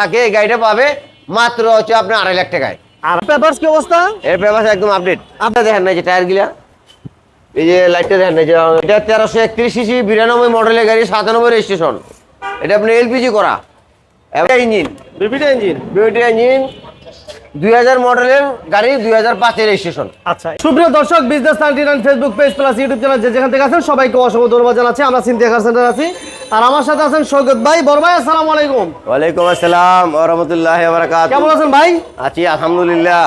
থাকে এই গাড়িটা পাবে মাত্র হচ্ছে আপনার আড়াই লাখ টাকায়। আর পেপারস কি অবস্থা? এর একদম আপডেট। আপনার দেখেন না যে টায়ার গিলা এই যে লাইটটা দেখেন না যে এটা তেরোশো একত্রিশ সিসি বিরানব্বই মডেলের গাড়ি সাতানব্বই রেজিস্ট্রেশন এটা আপনি এলপিজি করা। ইঞ্জিন বিবিটা ইঞ্জিন বিউটি ইঞ্জিন দুই হাজার মডেলের গাড়ি দুই হাজার পাঁচের রেজিস্ট্রেশন। আচ্ছা। সুপ্রিয় দর্শক business ninety nine Facebook page plus YouTube channel যে যেখান থেকে আছেন সবাইকে অসংখ্য ধন্যবাদ জানাচ্ছি। আমরা সিনথিয়া কার সেন্টার আছি। আর আমার সাথে আছেন সৈকত ভাই। বড় ভাই আসসালামু আলাইকুম। ওয়ালাইকুম আসসালাম রহমতুল্লাহ বারাকাত কেমন আছেন ভাই? আছি আলহামদুলিল্লাহ।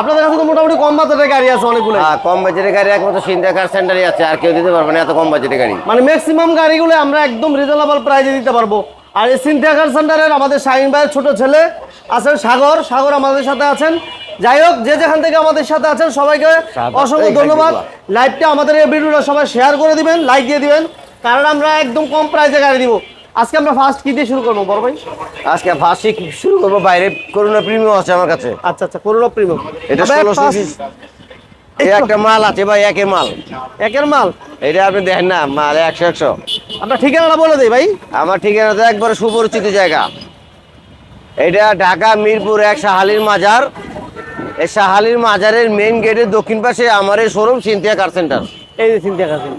আপনাদের কাছে তো মোটামুটি কম বাজেটের গাড়ি আছে অনেকগুলো হ্যাঁ, কম বাজেটের গাড়ি একমাত্র সিন্ধা কার সেন্টারই আছে আর কেউ দিতে পারবে না এত কম বাজেটের গাড়ি। মানে ম্যাক্সিমাম গাড়িগুলো আমরা একদম রিজনেবল প্রাইসে দিতে পারব। আর এই সিনথিয়া কার সেন্টারের আমাদের শাহিন ভাইয়ের ছোট ছেলে আছেন সাগর। সাগর আমাদের সাথে আছেন। যাই হোক যে যেখান থেকে আমাদের সাথে আছেন সবাইকে অসংখ্য ধন্যবাদ। লাইভটা আমাদের এই ভিডিওটা সবাই শেয়ার করে দিবেন লাইক দিয়ে দিবেন কারণ আমরা একদম কম প্রাইসে গাড়ি দিব আজকে আমরা ফার্স্ট কি দিয়ে শুরু করব বড় ভাই? আজকে ফার্স্ট শুরু করব বাইরে করোনা প্রিমিয়াম আছে আমার কাছে। আচ্ছা আচ্ছা করোনা প্রিমিয়াম এটা ষোলোশো একটা মাল আছে ভাই একের মাল। একের মাল? এটা আপনি দেখেন না মাল একশো একশো। আপনার ঠিকানাটা বলে দেই ভাই। আমার ঠিকানা তো একবারে সুপরিচিত জায়গা। এটা ঢাকা মিরপুর এক শাহালির মাজার। এই শাহালির মাজারের মেইন গেটের দক্ষিণ পাশে আমার এই শোরুম সিনথিয়া কার সেন্টার এই যে চিন্তা কাছেন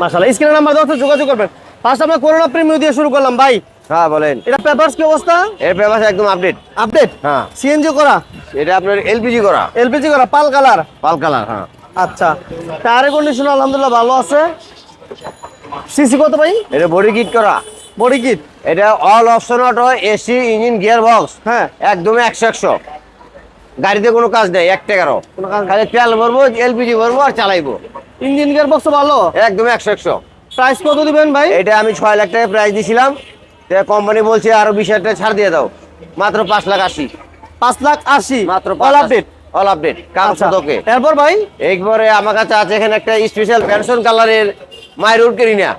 মাশাআল্লাহ স্ক্রিনের নাম্বার দেওয়া যোগাযোগ করবেন। ফার্স্ট আমরা করোনা প্রিমিয়াম দিয়ে শুরু করলাম ভাই। হ্যাঁ বলেন। এটা পেপারস কি অবস্থা? এর ব্যবস্থা একদম আপডেট আপডেট হ্যাঁ। সিএনজি করা? এটা আপনার এলপিজি করা। এলপিজি করা পাল কালার পাল কালার হ্যাঁ। আচ্ছা। টায়ারের কন্ডিশন আলহামদুলিল্লাহ ভালো আছে। সিসি কত ভাই? এটা বডি কিট করা। Body kit? এটা all option auto AC engine gear box হ্যাঁ। একদম একশো একশো। গাড়িতে কোনো কাজ নেই এক টাকারও। কোনো কাজ নেই। খালি তেল ভরবো এলপিজি ভরবো আর চালাইবো। ইঞ্জিন গিয়ার বক্স ভালো। একদম একশো একশো। প্রাইস কত দিবেন ভাই? এটা আমি ছয় লাখ টাকা প্রাইস দিছিলাম। কোম্পানি বলছে আরও বিশ হাজার টাকা ছাড় দিয়ে দাও। মাত্র পাঁচ লাখ আশি। পাঁচ লাখ আশি। মাত্র অল আপডেট অল আপডেট কাম আচ্ছা। তোকে এরপর ভাই? একবারে আমার কাছে আছে এখানে একটা স্পেশাল পেনশন কালারের my road Carina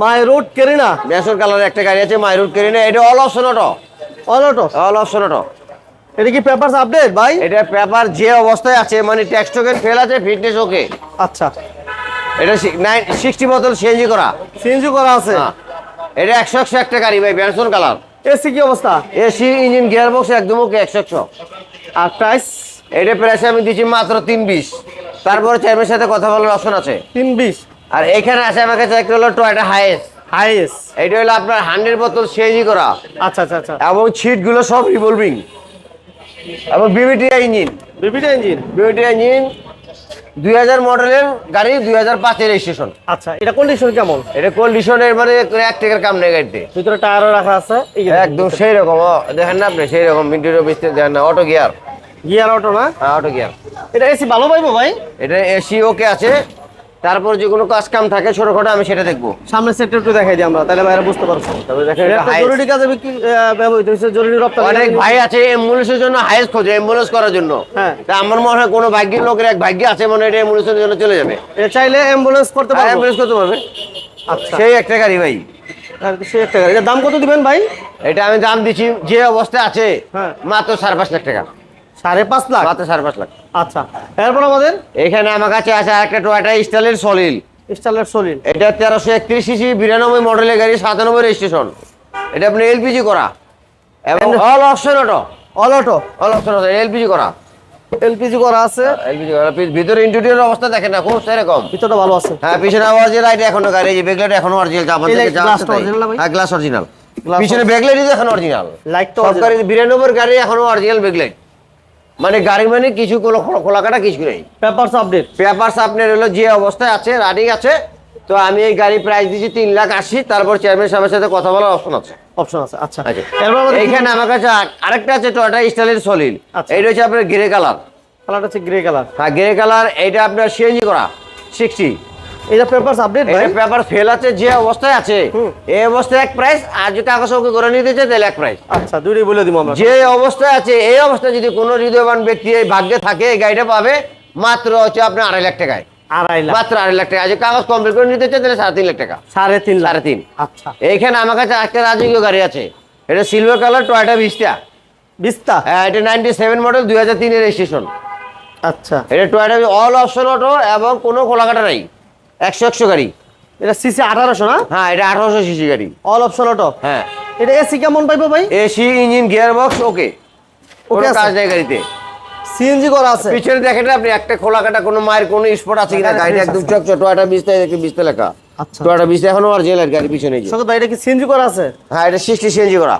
my road Carina pension কালারের একটা গাড়ি আছে মাই রোড কেরিনা এটা all option auto all auto all option auto এটা কি পেপারস আপডেট ভাই? এটা পেপার যে অবস্থায় আছে মানে ট্যাক্স টোকেন ফেল আছে ফিটনেস ওকে আচ্ছা। এটা সিক্সটি বোতল সিএনজি করা। সিএনজি করা আছে? হ্যাঁ। এটা একশো একশো একটা গাড়ি ভাই পেনশন কালার এসি কি অবস্থা? এসি ইঞ্জিন গিয়ার বক্স একদম ওকে একশো একশো। আর প্রাইস এটা প্রাইসে আমি দিচ্ছি মাত্র তিন বিশ। তারপরে চেয়ারম্যানের সাথে কথা বলার অপশন আছে। তিন বিশ। আর এখানে আছে আমার কাছে একটা হলো টয়টা হাইয়েস্ট হাইয়েস্ট এটা হলো আপনার হান্ড্রেড বোতল সিএনজি করা। আচ্ছা আচ্ছা আচ্ছা। এবং সিটগুলো সব রিভলভিং এবং বিবিটিআই ইঞ্জিন বিবিটা ইঞ্জিন বিবিটিআই ইঞ্জিন দুই হাজার মডেলের গাড়ি দুই হাজার পাঁচের রেজিস্ট্রেশন আচ্ছা এটা কন্ডিশন কেমন? এটা কন্ডিশনের মানে এক টাকার কাম নেই গাড়িতে। ভিতরে টায়ারও রাখা আছে একদম সেই রকম ও, দেখেন না আপনি? সেই রকম ইন্টেরিয়র বিস্তার দেখেন না অটো গিয়ার গিয়ার অটো না? হ্যাঁ অটো গিয়ার। এটা এসি ভালো পাইবো ভাই? এটা এসি ওকে আছে। তারপর যে কোনো কাজ কাম থাকে ছোটখাটো আমি সেটা দেখব। সামনে সেক্টর একটু দেখাই দিই আমরা তাহলে ভাইরা বুঝতে পারব তবে দেখেন জরুরি কাজে বিক্রি ব্যবহৃত হচ্ছে জরুরি রপ্তানি। অনেক ভাই আছে অ্যাম্বুলেন্সের জন্য হাইস্ট খোঁজে অ্যাম্বুলেন্স করার জন্য। হ্যাঁ। তা আমার মনে হয় কোনো ভাগ্যের লোকের এক ভাগ্য আছে মনে হয় এটা অ্যাম্বুলেন্সের জন্য চলে যাবে। এটা চাইলে অ্যাম্বুলেন্স করতে পারব। অ্যাম্বুলেন্স করতে পারবে। আচ্ছা। সেই একটা গাড়ি ভাই। আর সে একটা গাড়ি। দাম কত দিবেন ভাই? এটা আমি দাম দিচ্ছি যে অবস্থায় আছে হ্যাঁ। মাত্র সাড়ে পাঁচ লাখ টাকা। সাড়ে পাঁচ লাখ? মাত্র সাড়ে পাঁচ লাখ। আচ্ছা এরপর আমাদের? এখানে আমার কাছে আছে একটা টয়টা স্টাইলের সলিল। স্টাইলার সলিড এটা তেরোশো একত্রিশ সিসি বিরানব্বই মডেলের গাড়ি সাতানব্বই রেজিস্ট্রেশন এটা আপনি এলপিজি করা। এবং all option auto all auto all option auto LPG করা। এলপিজি করা আছে। এলপিজি করা। ভিতরে ইন্টেরিয়র অবস্থা দেখেন না খুব সেরকম। ভিতরটা ভালো আছে। হ্যাঁ পিছনে আওয়াজ লাইট এখনও গাড়ি যে ব্যাকলাইট এখনও অরিজিনাল যা? হ্যাঁ গ্লাস অরিজিনাল Glass পিছনে ব্যাকলাইট এখন অরিজিনাল লাইট তো সব গাড়ি বিরানব্বই গাড়ি এখনও অরিজিনাল ব্যাকলাইট মানে গাড়ি মানে কিছু কোনো খোলা- খোলা কাটা কিছু নেই। পেপারস আপডেট পেপারস আপনার হলো যে অবস্থায় আছে রানিং আছে। তো আমি এই গাড়ি প্রাইস দিচ্ছি তিন লাখ আশি তারপর চেয়ারম্যান সাহেবের সাথে কথা বলার অপশন আছে। অপশন আছে আচ্ছা। আচ্ছা। এখানে আমার কাছে আর- আরেকটা আছে টয়টা স্টাইলের আচ্ছা। এইটা হচ্ছে আপনার গ্রে কালার কালারটা হচ্ছে গ্রে কালার হ্যাঁ গ্রে কালার এইটা আপনার সিএনজি করা সিক্সটি এটা পেপারস আপডেট ভাই? এটা পেপার ফেল আছে যে অবস্থায় আছে এই অবস্থায় এক প্রাইস আর যদি কাগজ ওকে করে নিতে চাই তাহলে এক প্রাইস আচ্ছা দুইটাই বলে দিব আমরা। যে অবস্থায় আছে এই অবস্থায় যদি কোনো হৃদয়বান ব্যক্তি এই ভাগ্যে থাকে এই গাড়িটা পাবে মাত্র হচ্ছে আপনার আড়াই লাখ টাকায়। আড়াই লাখ। মাত্র আড়াই লাখ টাকা। কাগজ কমপ্লিট করে নিতে চাই তাহলে সাড়ে তিন লাখ টাকা। সাড়ে তিন সাড়ে তিন। আচ্ছা। এইখানে আমার কাছে একটা রাজকীয় গাড়ি আছে। এটা silver colour Toyota Vista Vista হ্যাঁ এটা নাইনটি সেভেন মডেল দুই হাজার তিনের রেজিস্ট্রেশন আচ্ছা। এটা টয়টা অল অপশন অটো এবং কোনো খোলাকাটা নাই। একশো একশো গাড়ি। এটা সিসি আঠারোশো না? হ্যাঁ এটা আঠারোশো সিসি গাড়ি। All option auto? হ্যাঁ। এটা এসি কেমন পাইবো ভাই? AC engine gear box okay okay কাজ নেই গাড়িতে। সিএনজি করা আছে। পিছনে দেখেন আপনি একটা খোলা কাটা কোনো মায়ের কোনো স্পট আছে কিনা? গাড়ি গাড়িটা একদম আছে। চক চক একটা বিস্তার একটু বিস্তার লেখা। আচ্ছা। টোয়াটা বিস্তার এখনও অরিজিনাল গাড়ি পিছনে যে। ভাই এটা কি সিএনজি করা আছে? হ্যাঁ এটা সিক্সটি সিএনজি করা।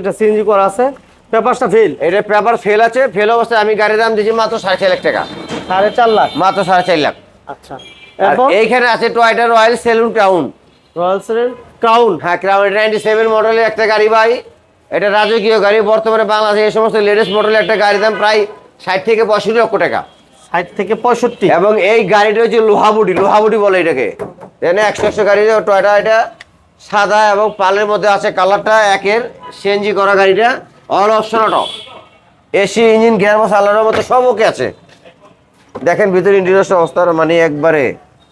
এটা সিএনজি করা আছে। পেপারটা ফেল এটা পেপার ফেল আছে। ফেল অবস্থায় আমি গাড়ির দাম দিয়েছি মাত্র সাড়ে চার লাখ টাকা। সাড়ে চার লাখ? মাত্র সাড়ে চার লাখ। আচ্ছা। আর এইখানে আছে টয়টা রয়্যাল সেলুন টাউন রয়্যালসের ক্রাউন হ্যাঁ ক্রাউন এটা নাইনটি সেভেন মডেলের একটা গাড়ি ভাই। এটা রাজকীয় গাড়ি। বর্তমানে বাংলাদেশে এই সমস্ত লেটেস্ট মডেলের একটা গাড়ির দাম প্রায় ষাট থেকে পঁয়ষট্টি লক্ষ টাকা। ষাট থেকে পঁয়ষট্টি। এবং এই গাড়িটা হচ্ছে লোহাবুটি লোহাবুটি বলে এটাকে। এখানে একশো একশো গাড়ি টয়টা এটা সাদা এবং পালের মধ্যে আছে কালারটা একের সিএনজি করা গাড়িটা। All option auto AC engine gear box আলাদার মতো সব ওকে আছে। দেখেন ভিতরে ইন্টেরিয়র অবস্থা মানে একবারে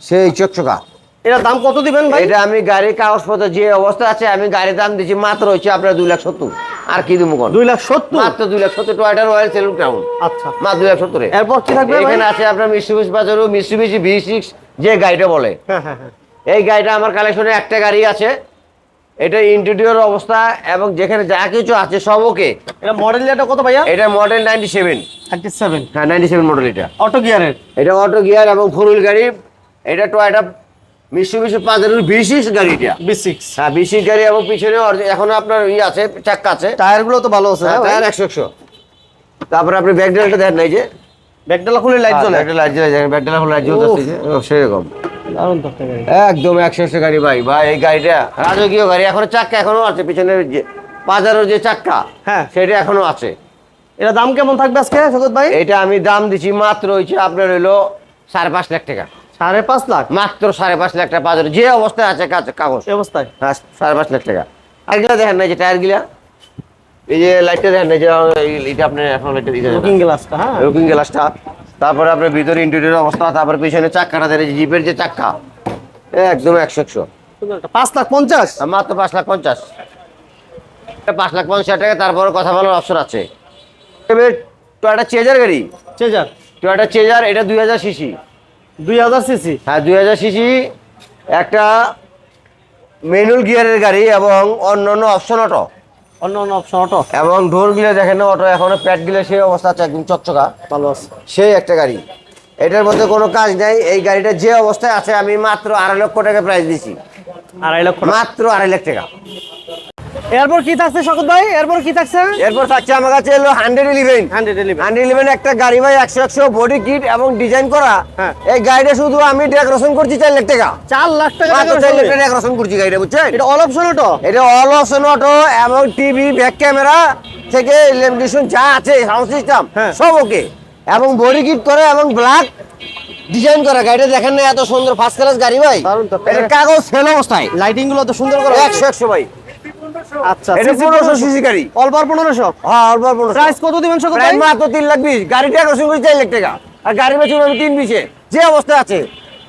সেই চকচকা। এটার দাম কত দিবেন ভাই? এটা আমি গাড়ির কাগজপত্র যে অবস্থা আছে আমি গাড়ির দাম দিচ্ছি মাত্র হচ্ছে আপনার দুই লাখ সত্তর। আর কি দিব কোন? দুই লাখ সত্তর? মাত্র দুই লাখ সত্তর টয়টা রয়্যাল সেলুন টাউন আচ্ছা। মাত্র দুই লাখ সত্তরে। এরপর কি থাকবে এখানে আছে আপনার মিশ্রবিশ বাজারও মিশ্রবিশি ভি সিক্স যে গাড়িটা বলে। হ্যাঁ হ্যাঁ হ্যাঁ। এই গাড়িটা আমার কালেকশনে একটা গাড়ি আছে। এটা ইন্টেরিয়র অবস্থা এবং যেখানে যা কিছু আছে সব ওকে। এটা মডেল এটা কত ভাইয়া? এটা model ninety seven thirty seven হ্যাঁ নাইনটি সেভেন মডেল এটা। অটো গিয়ারের এটা অটো গিয়ার এবং ফোর হুইল গাড়ি। এটা টয়টা মিশ্রবিশি পাজারের ভি সিক্স গাড়ি এটা বি সিক্স হ্যাঁ বি সিক্স গাড়ি এবং পিছনে এখনও আপনার ই আছে চাক্কা আছে। টায়ারগুলো তো ভালো আছে হ্যাঁ, টায়ার একশো একশো। তারপরে আপনি ব্যাক ডেলটা দেখেন নাই যে। ব্যাগডালা খুলে লাইট জ্বলে। একটা লাইট জ্বলে ব্যাক ডেলা লাইট জ্বলতেছে সেরকম। দারুণ তো একদম একশো একশো গাড়ি ভাই। ভাই এই গাড়িটা রাজকীয় গাড়ি এখনও চাক্কা এখনও আছে পিছনের যে বাজারের যে চাক্কা হ্যাঁ। সেটা এখনও আছে। এটা দাম কেমন থাকবে আজকে ভাই? এটা আমি দাম দিচ্ছি মাত্র হচ্ছে আপনার হইল সাড়ে পাঁচ লাখ টাকা। সাড়ে পাঁচ লাখ? মাত্র সাড়ে পাঁচ লাখ টাকা বাজারে। যে অবস্থায় আছে কাজ- কাগজ। অবস্থায়? হ্যাঁ সাড়ে পাঁচ লাখ টাকা। আরগুলা দেখেন না যে টায়ার গিলা এই যে লাইটটা দেখেন না যে এটা আপনি এখন লাইটটা দিতে লুকিং গ্লাসটা হ্যাঁ। লুকিং গ্লাসটা তারপরে আপনার ভিতরে ইন্টেরিয়র অবস্থা তারপরে পিছনে চাক্কাটা দেখেন জিপের যে চাক্কা। একদম একশো একশো। পাঁচ লাখ পঞ্চাশ? আর মাত্র পাঁচ লাখ পঞ্চাশ। পাঁচ লাখ পঞ্চাশ হাজার টাকা তারপরে কথা বলার অপশন আছে। টয়টা চেজার গাড়ি। চেজার টয়টা চেজার এটা দুই হাজার সিসি। দুই হাজার সিসি? হ্যাঁ দুই হাজার সিসি একটা ম্যানুয়াল গিয়ারের গাড়ি এবং অন্য অন্য অপশন অটো অন্য অন্য অপশন অটো এবং ডোর গিলে দেখেন অটো এখনও প্যাড গিলে সেই অবস্থা আছে একদম চকচকা। ভালো আছে। সেই একটা গাড়ি। এটার মধ্যে কোনো কাজ নেই এই গাড়িটা যে অবস্থায় আছে আমি মাত্র আড়াই লক্ষ টাকা প্রাইস দিছি আড়াই লক্ষ মাত্র আড়াই লাখ টাকা। এরপর কি থাকছে শকত ভাই? এরপর কি থাকছে এরপর থাকছে আমার কাছে এলো hundred eleven hundred eleven hundred eleven একটা গাড়ি ভাই একশো একশো বডি কিট এবং ডিজাইন করা। হ্যাঁ। এই গাড়িটা শুধু আমি ডেকোরেশন করছি চার লাখ টাকা। চার লাখ টাকা চার লাখ টাকা ডেকোরেশন করছি গাড়িটা বুঝছেন? এটা অল অপশন অটো এটা অল অপশন অটো এবং টিভি ব্যাক ক্যামেরা থেকে লেমিনেশন যা আছে সাউন্ড সিস্টেম হ্যাঁ। সব ওকে এবং বডি কিট করে এবং ব্ল্যাক ডিজাইন করা। গাড়িটা দেখেন না এত সুন্দর ফার্স্ট ক্লাস গাড়ি ভাই। এটা কাগজ ফেল অবস্থায়। লাইটিংগুলো তো সুন্দর করে। একশো একশো ভাই। আচ্ছা এটা পনেরোশো সিসি গাড়ি আর হ্যাঁ অল্প পনেরোশো। প্রাইস কত দিবেন শকত ভাই? মাত্র তিন লাখ বিশ গাড়িটা লাখ টাকা। আর গাড়ি আমি বিশে। যে অবস্থায় আছে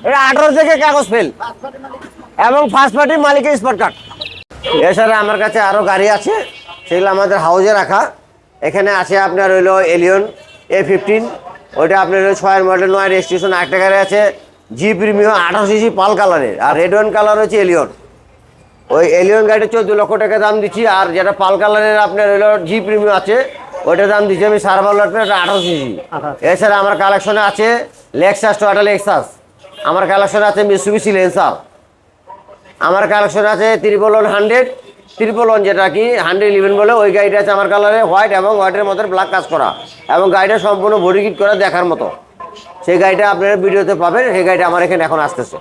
এটা থেকে কাগজ ফেল এবং ফার্স্ট পার্টির মালিকের স্পট কার্ড এছাড়া আমার কাছে আরও গাড়ি আছে সেগুলো আমাদের হাউজে রাখা। এখানে আছে আপনার হইল এলিয়ন এ ফিফটিন ওইটা আপনার ছয়ের মডেল নয় রেজিস্ট্রেশন একটা গাড়ি আছে। জি প্রিমিয়াম আঠারো সিসি পাল কালারের আর রেড ওয়ান কালার হচ্ছে এলিয়ন ওই এলিয়ন গাড়িটা চোদ্দ লক্ষ টাকা দাম দিচ্ছি আর যেটা পাল কালারের আপনার হইল জি প্রিমিয়াম আছে ওইটার দাম দিচ্ছি আমি সার্ভার লটের ওটা আঠারো সিসি। আঠারো। এছাড়া আমার কালেকশনে আছে লেক্সাস টোটাল এক্সাস আমার কালেকশনে আছে মিসুবিসি লেন্সার আমার কালেকশন আছে triple one hundred triple one যেটা কি হান্ড্রেড ইলেভেন বলে ওই গাড়িটা আছে আমার কালারে হোয়াইট এবং হোয়াইটের মধ্যে ব্ল্যাক কাজ করা এবং গাড়িটা সম্পূর্ণ বডি কিট করা দেখার মতো। সেই গাড়িটা আপনারা ভিডিওতে পাবেন সেই গাড়িটা আমার এখানে এখন আসতেছে।